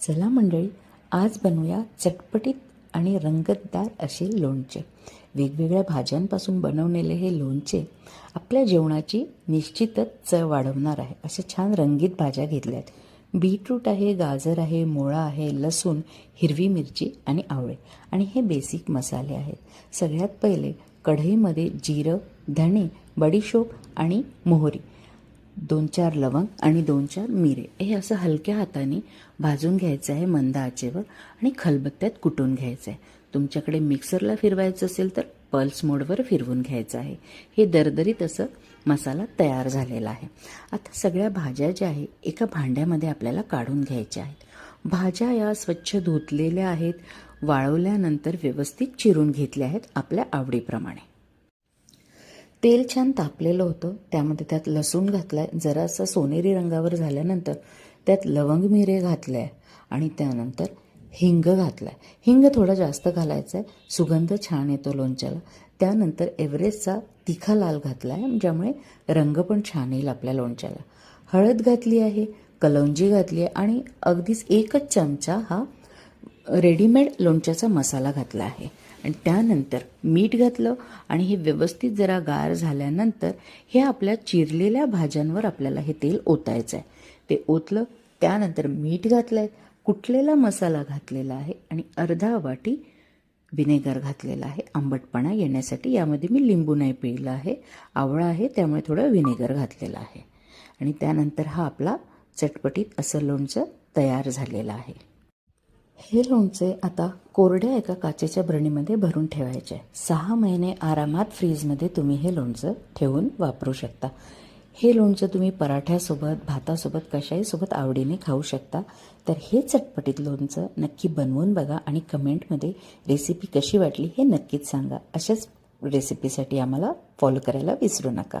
चला मंडळी आज बनवूया चटपटीत आणि रंगतदार असे लोणचे. वेगवेगळ्या भाज्यांपासून बनवलेले हे लोणचे आपल्या जेवणाची निश्चितच चव वाढवणार आहे. अशा छान रंगीत भाज्या घेतल्या आहेत बीटरूट आहे गाजर आहे मुळा आहे लसूण हिरवी मिरची आणि आवळे. आणि हे बेसिक मसाले आहेत. सगळ्यात पहिले कढईमध्ये जिरं धणे बडीशोप आणि मोहरी. दोन चार लवंग आणि दोन चार मिरे. हे असं हलक्या हाताने भाजून घ्यायचं आहे मंद आचेवर आणि खलबत्त्यात कुटून घ्यायचं आहे. तुमच्याकडे मिक्सरला फिरवायचं असेल तर पल्स मोडवर फिरवून घ्यायचं आहे. हे दरदरीत असं मसाला तयार झालेला आहे. आता सगळ्या भाज्या ज्या आहे एका भांड्यामध्ये आपल्याला काढून घ्यायच्या आहेत. भाज्या या स्वच्छ धुतलेल्या आहेत वाळवल्यानंतर व्यवस्थित चिरून घेतल्या आहेत आपल्या आवडीप्रमाणे. तेल छान तापलेलं होतं. त्यामध्ये त्यात लसूण घातला आहे जरासा सोनेरी रंगावर झाल्यानंतर त्यात लवंग मिरे घातले आणि त्यानंतर हिंग घातला आहे हिंग थोडा जास्त घालायचा आहे सुगंध छान येतो लोणच्याला. त्यानंतर एव्हरेस्टचा तिखा लाल घातला आहे ज्यामुळे रंग पण छान येईल आपल्या लोणच्याला. हळद घातली आहे कलौंजी घातली आहे आणि अगदीच एकच चमचा हा रेडीमेड लोणच्याचा मसाला घातला आहे. आणि त्यानंतर मीठ घातलं आणि हे व्यवस्थित जरा गार झाल्यानंतर हे आपल्या चिरलेल्या भाज्यांवर आपल्याला हे तेल ओतायचं आहे ते ओतलं त्यानंतर मीठ घातलं आहे कुटलेला मसाला घातलेला आहे आणि अर्धा वाटी विनेगर घातलेला आहे. आंबटपणा येण्यासाठी यामध्ये मी लिंबू नाही पिळलं आहे. आवळा आहे त्यामुळे थोडं विनेगर घातलेला आहे. आणि त्यानंतर हा आपला चटपटीत असं लोणचं तयार झालेलं आहे. हे लोणचे आता कोरड्या एका काचेच्या बरणीमध्ये भरून ठेवायचे. आहे सहा महिने आरामात फ्रीजमध्ये तुम्ही हे लोणचं ठेवून वापरू शकता. हे लोणचं तुम्ही पराठ्यासोबत भातासोबत कशाहीसोबत आवडीने खाऊ शकता. तर हे चटपटीत लोणचं नक्की बनवून बघा आणि कमेंटमध्ये रेसिपी कशी वाटली हे नक्कीच सांगा. अशाच रेसिपीसाठी आम्हाला फॉलो करायला विसरू नका.